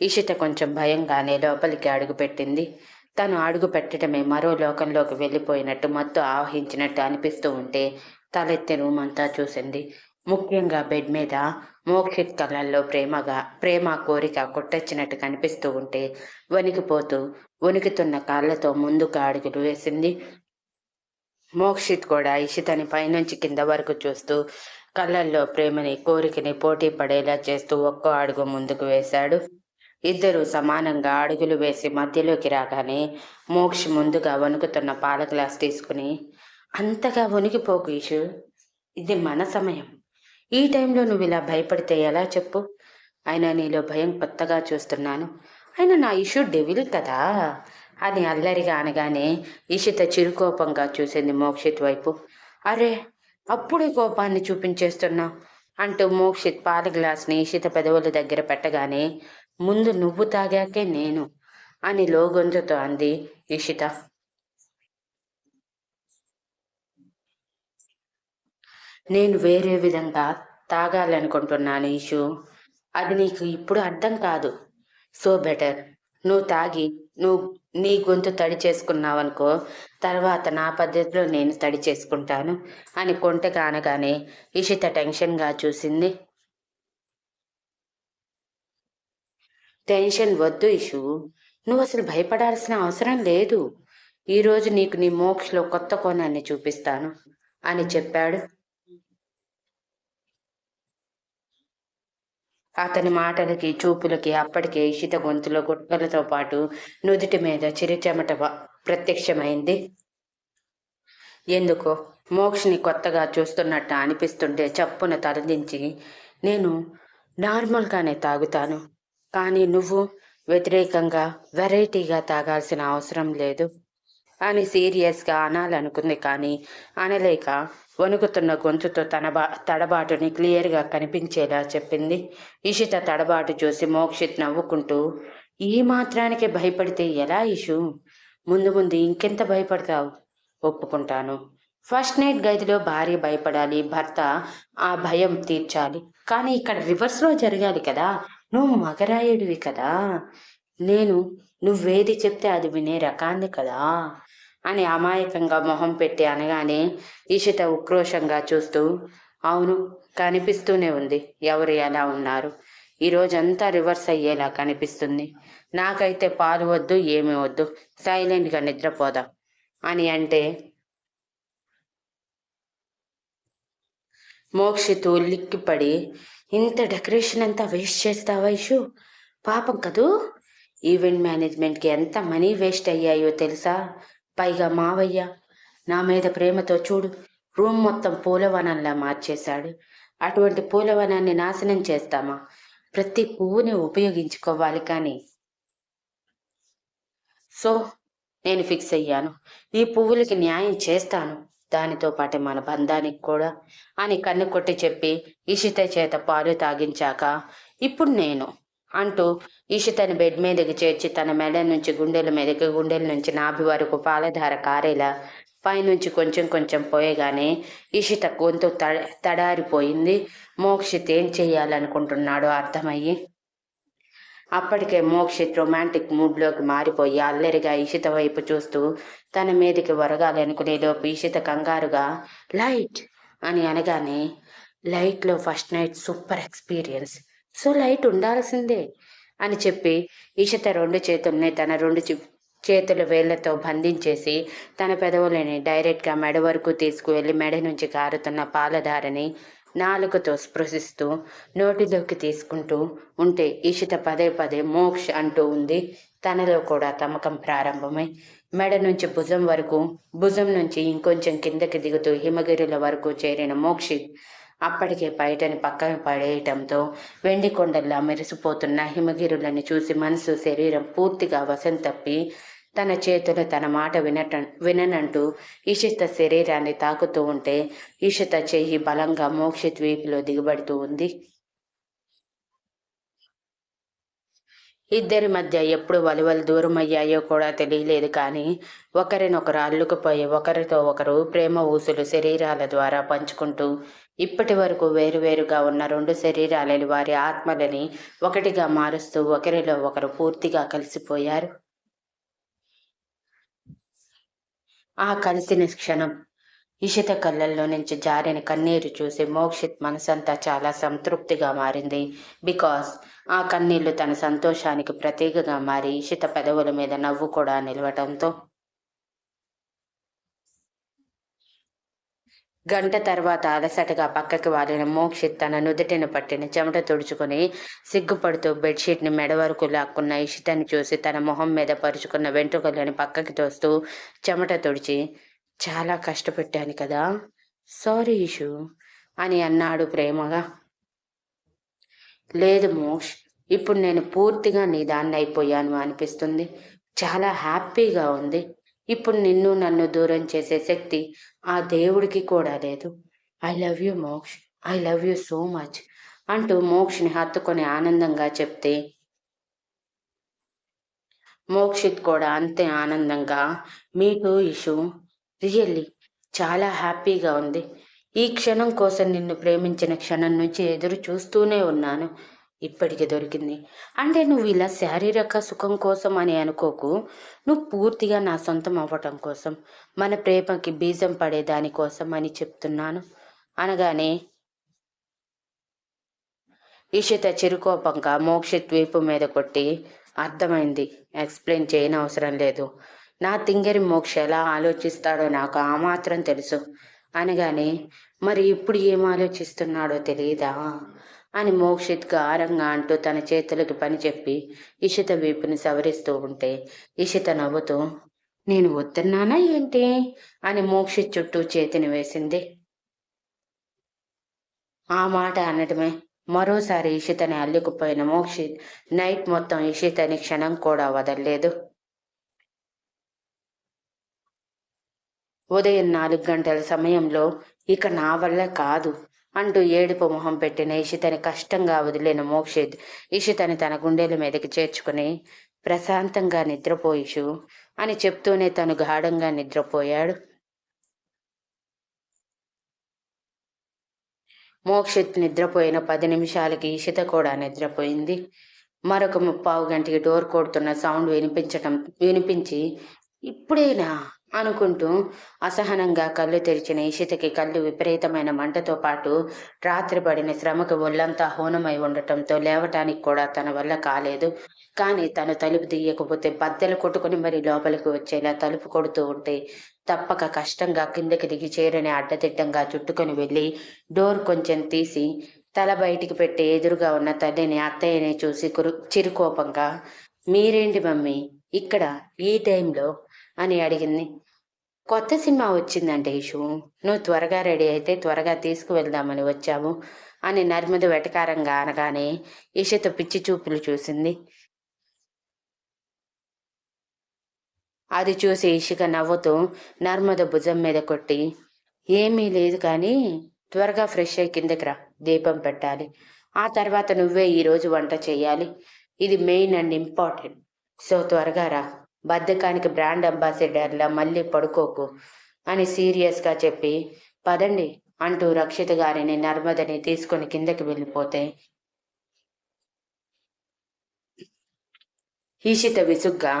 ఇషిత కొంచెం భయంగానే లోపలికి అడుగుపెట్టింది. తను అడుగు పెట్టడమే మరో లోకంలోకి వెళ్ళిపోయినట్టు మత్తు ఆవహించినట్టు అనిపిస్తూ ఉంటే తలెత్తి రూమ్ అంతా చూసింది. ముఖ్యంగా బెడ్ మీద మోక్షిత్ కళ్ళల్లో ప్రేమగా ప్రేమ కోరిక కొట్టొచ్చినట్టు కనిపిస్తూ ఉంటే వణికిపోతూ వణుకుతున్న కాళ్ళతో ముందుకు అడుగులు వేసింది. మోక్షిత్ కూడా ఇషితని పైనుంచి కింద వరకు చూస్తూ కళ్ళల్లో ప్రేమని కోరికని పోటీ పడేలా చేస్తూ ఒక్కో అడుగు ముందుకు వేశాడు. ఇద్దరు సమానంగా అడుగులు వేసి మధ్యలోకి రాగానే మోక్ష్ ముందుగా వణుకుతున్న పాల గ్లాస్ తీసుకుని అంతగా వణికిపోకు ఇషు ఇది మన సమయం. ఈ టైంలో నువ్వు ఇలా భయపడితే ఎలా చెప్పు? అయినా నీలో భయం కొత్తగా చూస్తున్నాను. అయినా నా ఇషు డెవిల్ కదా అని అల్లరిగా అనగానే ఇషిత చిరుకోపంగా చూసింది మోక్షిత్ వైపు. అరే అప్పుడే కోపాన్ని చూపించేస్తున్నావు అంటూ మోక్షిత్ పాల గ్లాస్ని ఇషిత పెదవుల దగ్గర పెట్టగానే ముందు నువ్వు తాగాకే నేను అని లోగొంతుతో అంది ఇషిత నేను వేరే విధంగా తాగాలనుకుంటున్నాను ఇషు అది నీకు ఇప్పుడు అర్థం కాదు. So better. నువ్వు తాగి నువ్వు నీ గొంతు తడి చేసుకున్నావనుకో తర్వాత నా పద్ధతిలో నేను తడి చేసుకుంటాను అని కొంట కానగానే ఇషిత టెన్షన్గా చూసింది టెన్షన్ వద్దు ఇషు. నువ్వు అసలు భయపడాల్సిన అవసరం లేదు. ఈరోజు నీకు నీ మోక్షలో కొత్త కోణాన్ని చూపిస్తాను అని చెప్పాడు. అతని మాటలకి చూపులకి అప్పటికే ఇషిత గొంతులో గుట్టలతో పాటు నుదుటి మీద చిరుచెమట ప్రత్యక్షమైంది. ఎందుకో మోక్షని కొత్తగా చూస్తున్నట్టు అనిపిస్తుంటే చప్పున తరదించి నేను నార్మల్గానే తాగుతాను. కానీ నువ్వు వ్యతిరేకంగా వెరైటీగా తాగాల్సిన అవసరం లేదు. అని సీరియస్గా అనాలనుకుంది కానీ అనలేక వణుకుతున్న గొంతుతో తన బా తడబాటుని క్లియర్గా కనిపించేలా చెప్పింది. ఇషిత తడబాటు చూసి మోక్షిత్ నవ్వుకుంటూ ఈ మాత్రానికి భయపడితే ఎలా ఇషు? ముందు ముందు ఇంకెంత భయపడతావు? ఒప్పుకుంటాను. ఫస్ట్ నైట్ గదిలో భార్య భయపడాలి భర్త ఆ భయం తీర్చాలి. కానీ ఇక్కడ రివర్స్లో జరగాలి కదా. నువ్వు మగరాయుడివి కదా. నేను నువ్వేది చెప్తే అది వినే రకాన్ని కదా. అని అమాయకంగా మొహం పెట్టి అనగానే ఈషిత ఉక్రోషంగా చూస్తూ అవును కనిపిస్తూనే ఉంది. ఎవరు ఎలా ఉన్నారు? ఈ రోజంతా రివర్స్ అయ్యేలా కనిపిస్తుంది. నాకైతే పాలు వద్దు ఏమీ వద్దు. సైలెంట్గా నిద్రపోదాం. అని అంటే మోక్షితు లిక్కిపడి ఇంత డెకరేషన్ అంతా వేస్ట్ చేస్తావా ఇషు? పాపం కదూ? ఈవెంట్ మేనేజ్మెంట్కి ఎంత మనీ వేస్ట్ అయ్యాయో తెలుసా? పైగా మావయ్య నా మీద ప్రేమతో చూడు రూమ్ మొత్తం పూలవనంలా మార్చేశాడు. అటువంటి పూలవనాన్ని నాశనం చేస్తామా? ప్రతి పువ్వుని ఉపయోగించుకోవాలి కానీ. సో నేను ఫిక్స్ అయ్యాను. ఈ పువ్వులకి న్యాయం చేస్తాను. దానితో పాటే మన బంధానికి కూడా అని కన్ను కొట్టి చెప్పి ఇషిత చేత పాలు తాగించాక ఇప్పుడు నేను అంటూ ఇషితని బెడ్ మీదకి చేర్చి తన మెడ నుంచి గుండెల మీదకి గుండెల నుంచి నాభి వరకు పాలధార కారేలా పైనుంచి కొంచెం కొంచెం పోయగానే ఇషిత గొంతు తడారిపోయింది. మోక్షిత్ ఏం చేయాలనుకుంటున్నాడో అర్థమయ్యి అప్పటికే మోక్షిత్ రొమాంటిక్ మూడ్లోకి మారిపోయి అల్లరిగా ఇషిత వైపు చూస్తూ తన మీదకి వరగాలనుకునేలోపు ఇషిత కంగారుగా లైట్! అని అనగానే లైట్లో first night super experience. So light ఉండాల్సిందే అని చెప్పి ఇషిత రెండు చేతుల్ని తన రెండు చేతుల వేళ్ళతో బంధించేసి తన పెదవులని డైరెక్ట్గా మెడ వరకు తీసుకువెళ్ళి మెడ నుంచి కారుతున్న పాలధారని నాలుకతో స్పృశిస్తూ నోటిలోకి తీసుకుంటూ ఉంటే ఈషిత పదే పదే మోక్ష అంటూ ఉంది. తనలో కూడా తమకం ప్రారంభమై మెడ నుంచి భుజం వరకు భుజం నుంచి ఇంకొంచెం కిందకి దిగుతూ హిమగిరుల వరకు చేరిన మోక్షి అప్పటికే బయటని పక్కన పడేయటంతో వెండి కొండల్లా మెరిసిపోతున్న హిమగిరులని చూసి మనసు శరీరం పూర్తిగా వశం తప్పి తన చేతులు తన మాట వినట విననంటూ ఈషిత శరీరాన్ని తాకుతూ ఉంటే ఈషిత చెయ్యి బలంగా మోక్షిత్ వీపులో దిగబడుతూ ఉంది. ఇద్దరి మధ్య ఎప్పుడు వలువలు దూరం అయ్యాయో కూడా తెలియలేదు కానీ ఒకరినొకరు అల్లుకుపోయి ఒకరితో ఒకరు ప్రేమ ఊసులు శరీరాల ద్వారా పంచుకుంటూ ఇప్పటి వరకు వేరువేరుగా ఉన్న రెండు శరీరాలని వారి ఆత్మలని ఒకటిగా మారుస్తూ ఒకరిలో ఒకరు పూర్తిగా కలిసిపోయారు. ఆ కలిసిన క్షణం. ఇషిత కళ్ళల్లో నుంచి జారిన కన్నీరు చూసి మోక్షిత్ మనసంతా చాలా సంతృప్తిగా మారింది. బికాస్ ఆ కన్నీళ్ళు తన సంతోషానికి ప్రతీకగా మారి ఇషిత పెదవుల మీద నవ్వు కూడా నిలవటంతో గంట తర్వాత అలసటగా పక్కకి వాలిన మోక్షిత్ తన నుదుటిని పట్టిన చెమట తుడుచుకుని సిగ్గుపడుతూ బెడ్షీట్ని మెడ వరకు లాక్కున్న ఇషితని చూసి తన మొహం మీద పరుచుకున్న వెంట్రుకలను పక్కకి తోస్తూ చెమట తుడిచి చాలా కష్టపెట్టాను కదా సారీ ఇషు అని అన్నాడు ప్రేమగా. లేదు మోక్ష్ ఇప్పుడు నేను పూర్తిగా నీ దాన్ని అయిపోయాను అనిపిస్తుంది. చాలా హ్యాపీగా ఉంది. ఇప్పుడు నిన్ను నన్ను దూరం చేసే శక్తి ఆ దేవుడికి కూడా లేదు. I love you Moksh. I love you so much అంటూ మోక్షని హత్తుకొని ఆనందంగా చెప్తే మోక్షిత్ కూడా అంతే ఆనందంగా మీటు ఇషు రియల్లీ చాలా హ్యాపీగా ఉంది. ఈ క్షణం కోసం నిన్ను ప్రేమించిన క్షణం నుంచి ఎదురు చూస్తూనే ఉన్నాను. ఇప్పటికి దొరికింది. అంటే నువ్వు ఇలా శారీరక సుఖం కోసం అని అనుకోకు. నువ్వు పూర్తిగా నా సొంతం అవ్వటం కోసం మన ప్రేమకి బీజం పడే దానికోసం అని చెప్తున్నాను. అనగానే ఇషిత చిరుకోపంగా మోక్షిత్ వీపు మీద కొట్టి అర్థమైంది. ఎక్స్ప్లెయిన్ చేయని అవసరం లేదు. నా తింగరి మోక్ష ఎలా ఆలోచిస్తాడో నాకు ఆ మాత్రం తెలుసు. అనగానే మరి ఇప్పుడు ఏం ఆలోచిస్తున్నాడో తెలియదా అని మోక్షిత్ గారంగా అంటూ తన చేతులకి పని చెప్పి ఇషిత వీపుని సవరిస్తూ ఉంటే ఇషిత నవ్వుతూ నేను వద్దన్నానా ఏంటి? అని మోక్షిత్ చుట్టూ చేతిని వేసింది. ఆ మాట అనటమే మరోసారి ఇషితని అల్లుకుపోయిన మోక్షిత్ నైట్ మొత్తం ఇషితని క్షణం కూడా వదలలేదు. ఉదయం నాలుగు గంటల సమయంలో ఇక నా వల్ల కాదు. అంటూ ఏడుపు మొహం పెట్టిన ఇషితని కష్టంగా వదిలిన మోక్షిత్ ఇషితని తన గుండెల మీదకి చేర్చుకుని ప్రశాంతంగా నిద్రపోయిషు అని చెప్తూనే తను గాఢంగా నిద్రపోయాడు. మోక్షిత్ నిద్రపోయిన పది నిమిషాలకి ఇషిత కూడా నిద్రపోయింది. మరొక ముప్పావు గంటకి డోర్ కొడుతున్న సౌండ్ వినిపించటం వినిపించి ఇప్పుడేనా? అనుకుంటూ అసహనంగా కళ్ళు తెరిచిన ఇషితకి కళ్ళు విపరీతమైన మంటతో పాటు రాత్రి పడిన శ్రమకు ఒళ్ళంతా హోనమై ఉండటంతో లేవటానికి కూడా తన వల్ల కాలేదు. కానీ తను తలుపు తీయకపోతే బద్దెలు కొట్టుకుని మరి లోపలికి వచ్చేలా తలుపు కొడుతూ ఉంటే తప్పక కష్టంగా కిందకి దిగి చేరని అడ్డదిడ్డంగా చుట్టుకొని వెళ్ళి డోర్ కొంచెం తీసి తల బయటికి పెట్టి ఎదురుగా ఉన్న తల్లిని అత్తయ్యని చూసి కురు చిరుకోపంగా మీరేంటి మమ్మీ? ఇక్కడ ఈ టైంలో అని అడిగింది. కొత్త సినిమా వచ్చిందంటే ఇషు నువ్వు త్వరగా రెడీ అయితే త్వరగా తీసుకువెళ్దామని వచ్చాము అని నర్మద వెటకారంగా అనగానే ఇషతో పిచ్చి చూపులు చూసింది. అది చూసి ఇషిక నవ్వుతూ నర్మద భుజం మీద కొట్టి ఏమీ లేదు కానీ త్వరగా ఫ్రెష్ అయి కిందకి రా దీపం పెట్టాలి. ఆ తర్వాత నువ్వే ఈరోజు వంట చేయాలి. ఇది మెయిన్ అండ్ ఇంపార్టెంట్. సో త్వరగా రా. బద్ధకానికి బ్రాండ్ అంబాసిడర్లా మళ్ళీ పడుకోకు అని సీరియస్గా చెప్పి పదండి అంటూ రక్షిత గారిని నర్మదని తీసుకొని కిందకి వెళ్ళిపోతే ఈషిత విసుగ్గా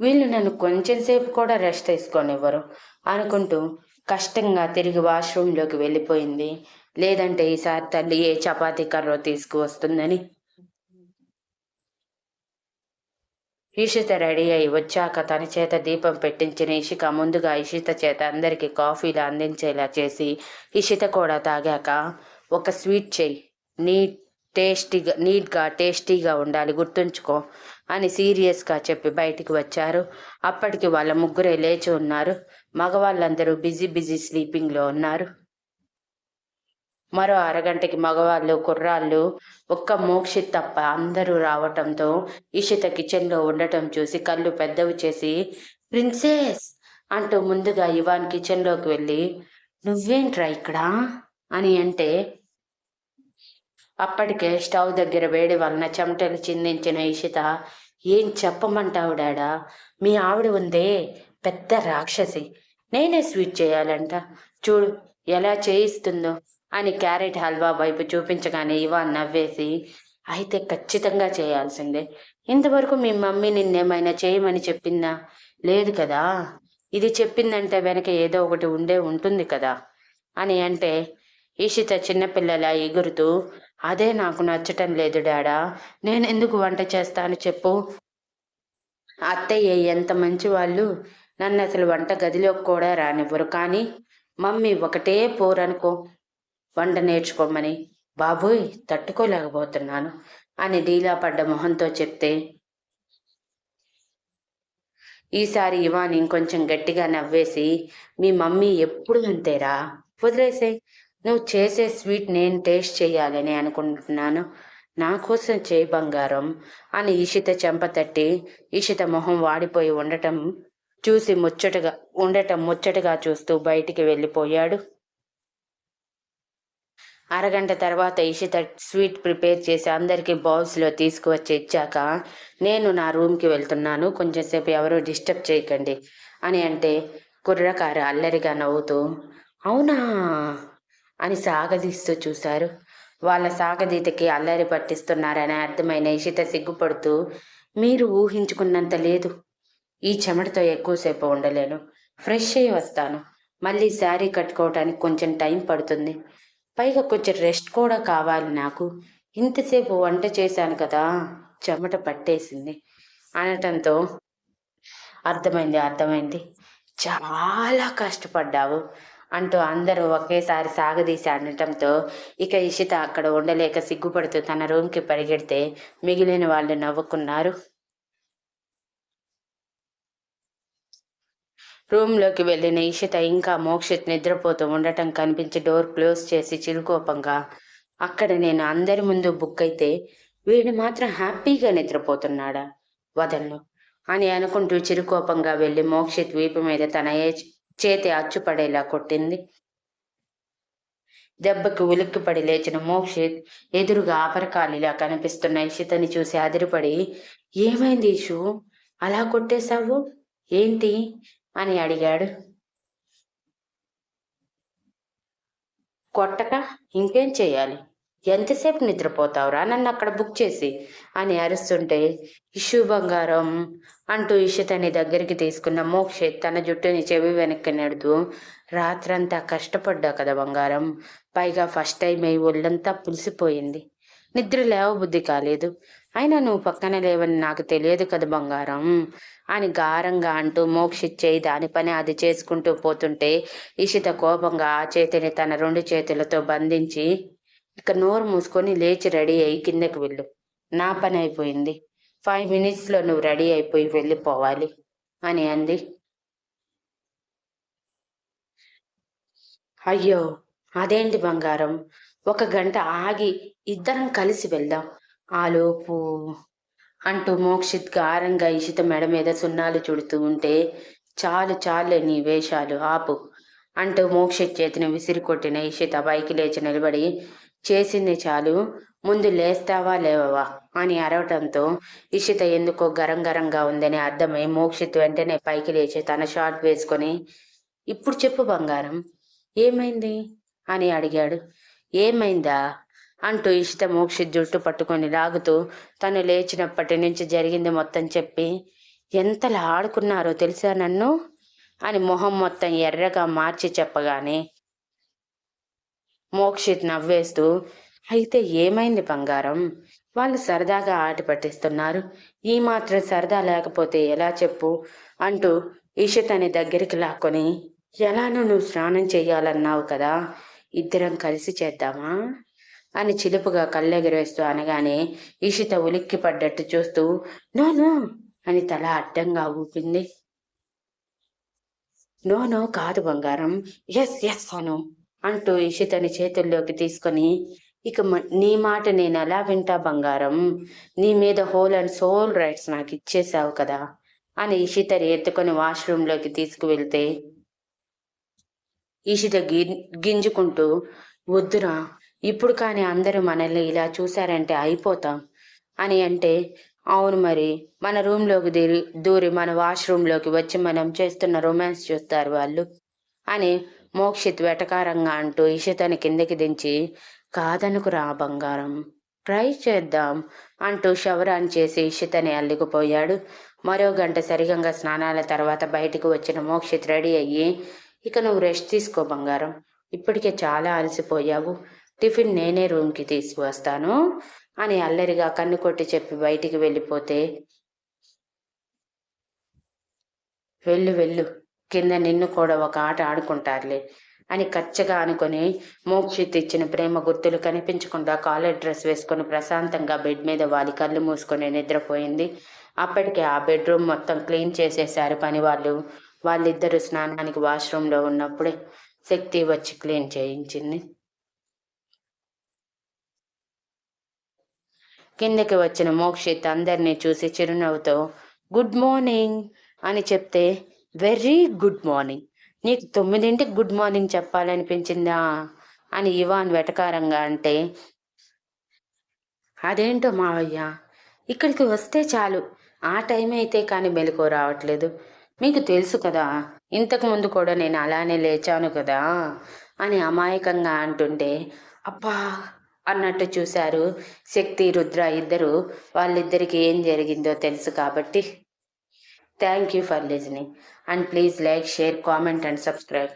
వీళ్ళు నన్ను కొంచెం సేపు కూడా రెస్ట్ తీసుకోనివ్వరు అనుకుంటూ కష్టంగా తిరిగి వాష్రూమ్లోకి వెళ్ళిపోయింది. లేదంటే ఈసారి తల్లి ఏ చపాతీ కర్ర తీసుకువస్తుందని ఈషిత రెడీ అయి వచ్చాక తన చేత దీపం పెట్టించిన ఇషిక ముందుగా ఇషిత చేత అందరికి కాఫీలు అందించేలా చేసి ఇషిత కూడా తాగాక ఒక స్వీట్ చెయ్యి. నీట్ టేస్టీగా నీట్గా టేస్టీగా ఉండాలి గుర్తుంచుకో అని సీరియస్గా చెప్పి బయటికి వచ్చారు. అప్పటికి వాళ్ళ ముగ్గురే లేచి ఉన్నారు. మగవాళ్ళందరూ బిజీ బిజీ స్లీపింగ్లో ఉన్నారు. మరో అరగంటకి మగవాళ్ళు కుర్రాళ్ళు ఒక్క మోక్షిత్ తప్ప అందరూ రావటంతో ఇషిత కిచెన్లో ఉండటం చూసి కళ్ళు పెద్దవి చేసి ప్రిన్సెస్ అంటూ ముందుగా ఇవాన్ కిచెన్లోకి వెళ్ళి నువ్వేంట్రా ఇక్కడ? అని అంటే అప్పటికే స్టవ్ దగ్గర వేడి వలన చెమటలు చిందించిన ఇషిత ఏం చెప్పమంటావు డాడా మీ ఆవిడ ఉందే పెద్ద రాక్షసి. నేనే స్వీట్ చేయాలంట. చూడు ఎలా చేయిస్తుందో. అని క్యారెట్ హల్వా వైపు చూపించగానే ఇవాన్ నవ్వేసి అయితే ఖచ్చితంగా చేయాల్సిందే. ఇంతవరకు మీ మమ్మీ నిన్నేమైనా చేయమని చెప్పిందా? లేదు కదా. ఇది చెప్పిందంటే వెనక ఏదో ఒకటి ఉండే ఉంటుంది కదా. అని అంటే ఈషిత చిన్నపిల్లల ఎగురుతూ అదే నాకు నచ్చటం లేదు డాడా. నేను ఎందుకు వంట చేస్తాను చెప్పు. అత్తయ్య ఎంత మంచి వాళ్ళు నన్ను అసలు వంట గదిలోకి కూడా రానివ్వరు. కానీ మమ్మీ ఒకటే పోరనుకో. వంట నేర్చుకోమని బాబోయ్ తట్టుకోలేకపోతున్నాను అని డీలా పడ్డ మొహంతో చెప్తే ఈసారి ఇవాన్ ఇంకొంచెం గట్టిగా నవ్వేసి మీ మమ్మీ ఎప్పుడు అంతేరా? వదిలేసే నువ్వు చేసే స్వీట్ నేను టేస్ట్ చేయాలని అనుకుంటున్నాను. నా కోసం చేయి బంగారం అని ఇషిత చెంప తట్టి ఇషిత మొహం వాడిపోయి ఉండటం చూసి ముచ్చటగా ఉండటం ముచ్చటగా చూస్తూ బయటికి వెళ్ళిపోయాడు. అరగంట తర్వాత ఇషిత స్వీట్ ప్రిపేర్ చేసి అందరికీ బౌల్స్లో తీసుకువచ్చి ఇచ్చాక నేను నా రూమ్కి వెళ్తున్నాను కొంచెంసేపు ఎవరూ డిస్టర్బ్ చేయకండి అని అంటే కుర్రకారు అల్లరిగా నవ్వుతూ అవునా అని సాగదీస్తూ చూశారు. వాళ్ళ సాగదీతకి అల్లరి పట్టిస్తున్నారని అర్థమైన ఇషిత సిగ్గుపడుతూ మీరు ఊహించుకున్నంత లేదు. ఈ చెమటతో ఎక్కువసేపు ఉండలేను. ఫ్రెష్ అయ్యి వస్తాను. మళ్ళీ శారీ కట్టుకోవటానికి కొంచెం టైం పడుతుంది. పైగా కొంచెం రెస్ట్ కూడా కావాలి నాకు. ఇంతసేపు వంట చేశాను కదా చెమట పట్టేసింది. అనటంతో అర్థమైంది అర్థమైంది. చాలా కష్టపడ్డావు అంటూ అందరూ ఒకేసారి సాగదీసి అనటంతో ఇక ఇషిత అక్కడ ఉండలేక సిగ్గుపడుతూ తన రూమ్కి పరిగెడితే మిగిలిన వాళ్ళు నవ్వుకున్నారు. రూమ్లోకి వెళ్ళిన ఇషిత ఇంకా మోక్షిత్ నిద్రపోతూ ఉండటం కనిపించి డోర్ క్లోజ్ చేసి చిరుకోపంగా అక్కడ నేను అందరి ముందు బుక్ అయితే వీడు మాత్రం హ్యాపీగా నిద్రపోతున్నాడా? వదలను అని అనుకుంటూ చిరుకోపంగా వెళ్ళి మోక్షిత్ వీపు మీద తన ఏ చేతి అచ్చుపడేలా కొట్టింది. దెబ్బకి ఉలిక్కిపడి లేచిన మోక్షిత్ ఎదురుగా ఆపరకాలిలా కనిపిస్తున్న ఇషితని చూసి అదిరిపడి ఏమైంది ఇషు? అలా కొట్టేశావు? ఏంటి? అని అడిగాడు. కొట్టక ఇంకేం చేయాలి? ఎంతసేపు నిద్రపోతావురా? నన్ను అక్కడ బుక్ చేసి అని అరుస్తుంటే ఇషు బంగారం అంటూ ఇషితని దగ్గరికి తీసుకున్న మోక్ష తన జుట్టుని చెవి వెనక్కి నెడుతూ రాత్రంతా కష్టపడ్డా కదా బంగారం? పైగా ఫస్ట్ టైం అయి ఒళ్ళంతా పులిసిపోయింది. నిద్ర లేవబుద్ధి కాలేదు. అయినా నువ్వు పక్కన లేవని నాకు తెలియదు కదా బంగారం. అని గారంగా అంటూ మోక్షిచ్చేయి. దాని పని అది చేసుకుంటూ పోతుంటే ఇషిత కోపంగా ఆ చేతిని తన రెండు చేతులతో బంధించి ఇక నోరు మూసుకొని లేచి రెడీ అయి కిందకి వెళ్ళు. నా పని అయిపోయింది. ఫైవ్ మినిట్స్లో నువ్వు రెడీ అయిపోయి వెళ్ళిపోవాలి అని అంది. అయ్యో! అదేంటి బంగారం? ఒక గంట ఆగి ఇద్దరం కలిసి వెళ్దాం. ఆలోపు అంటూ మోక్షిత్ గారంగా ఇషిత మెడ మీద సున్నాలు చుడుతూ ఉంటే చాలు చాలే నీ వేషాలు ఆపు అంటూ మోక్షిత్ చేతిని విసిరి కొట్టిన ఇషిత పైకి లేచి నిలబడి చేసింది చాలు ముందు లేస్తావా లేవవా అని అరవటంతో ఇషిత ఎందుకో గరం గరంగా ఉందని అర్థమై మోక్షిత్ వెంటనే పైకి లేచి తన షార్ట్ వేసుకొని ఇప్పుడు చెప్పు బంగారం ఏమైంది? అని అడిగాడు. ఏమైందా? అంటూ ఇష్ట మోక్షి జుట్టు పట్టుకొని లాగుతూ తను లేచినప్పటి నుంచి జరిగింది మొత్తం చెప్పి ఎంతలా ఆడుకున్నారో తెలుసా నన్ను? అని మొహం మొత్తం ఎర్రగా మార్చి చెప్పగానే మోక్షిత్ నవ్వేస్తూ అయితే ఏమైంది బంగారం? వాళ్ళు సరదాగా ఆట పట్టిస్తున్నారు. ఈ మాత్రం సరదా లేకపోతే ఎలా చెప్పు? అంటూ ఇషితని దగ్గరికి లాక్కొని ఎలానో నువ్వు స్నానం చేయాలన్నావు కదా ఇద్దరం కలిసి చేద్దామా? అని చిలుపుగా కళ్ళెగరేస్తూ అనగానే ఇషిత ఉలిక్కి పడ్డట్టు చూస్తూ నో నో అని తల అడ్డంగా ఊపింది. నో నో కాదు బంగారం. ఎస్ ఎస్ అను అంటూ ఇషితని చేతుల్లోకి తీసుకొని ఇక నీ మాట నేను ఎలా వింటా బంగారం? నీ మీద హోల్ అండ్ సోల్ రైట్స్ నాకు ఇచ్చేసావు కదా అని ఇషితని ఎత్తుకొని వాష్రూమ్లోకి తీసుకువెళ్తే ఈషిత గి గింజుకుంటూ వద్దురా ఇప్పుడు కానీ అందరూ మనల్ని ఇలా చూశారంటే అయిపోతాం. అని అంటే అవును మరి మన రూమ్లోకి దూరి దూరి మన వాష్రూమ్లోకి వచ్చి మనం చేస్తున్న రొమాన్స్ చూస్తారు వాళ్ళు. అని మోక్షిత్ వెటకారంగా అంటూ ఇషితని కిందకి దించి కాదనుకురా బంగారం ట్రై చేద్దాం అంటూ షవరాన్ చేసి ఇషితని అల్లుకుపోయాడు మరో గంట సరిగంగా స్నానాల తర్వాత బయటికి వచ్చిన మోక్షిత్ రెడీ అయ్యి ఇక నువ్వు రెస్ట్ తీసుకో బంగారం ఇప్పటికే చాలా అలసిపోయావు. టిఫిన్ నేనే రూమ్కి తీసుకువస్తాను అని అల్లరిగా కన్ను కొట్టి చెప్పి బయటికి వెళ్ళిపోతే వెళ్ళు వెళ్ళు కింద నిన్ను కూడా ఒక ఆట ఆడుకుంటారులే అని కచ్చగా అనుకొని మోక్షిత్ ఇచ్చిన ప్రేమ గుర్తులు కనిపించకుండా కాలర్ డ్రెస్ వేసుకొని ప్రశాంతంగా బెడ్ మీద వాలి కళ్ళు మూసుకొని నిద్రపోయింది. అప్పటికే ఆ బెడ్రూమ్ మొత్తం క్లీన్ చేసేశారు పని వాళ్ళు వాళ్ళిద్దరూ స్నానానికి వాష్రూమ్లో ఉన్నప్పుడే శక్తి వచ్చి క్లీన్ చేయించింది. కిందకి వచ్చిన మోక్షిత్ అందరినీ చూసి చిరునవ్వుతో గుడ్ మార్నింగ్ అని చెప్తే వెరీ గుడ్ మార్నింగ్. నీకు తొమ్మిదింటికి గుడ్ మార్నింగ్ చెప్పాలనిపించిందా? అని ఇవాన్ వెటకారంగా అంటే అదేంటో మావయ్య ఇక్కడికి వస్తే చాలు. ఆ టైం అయితే కానీ మెలకు రావట్లేదు. మీకు తెలుసు కదా ఇంతకు ముందు కూడా నేను అలానే లేచాను కదా అని అమాయకంగా అంటుంటే అబ్బా అన్నట్టు చూశారు. శక్తి రుద్ర ఇద్దరు వాళ్ళిద్దరికి ఏం జరిగిందో తెలుసు కాబట్టి. Thank you for listening and please like share comment and subscribe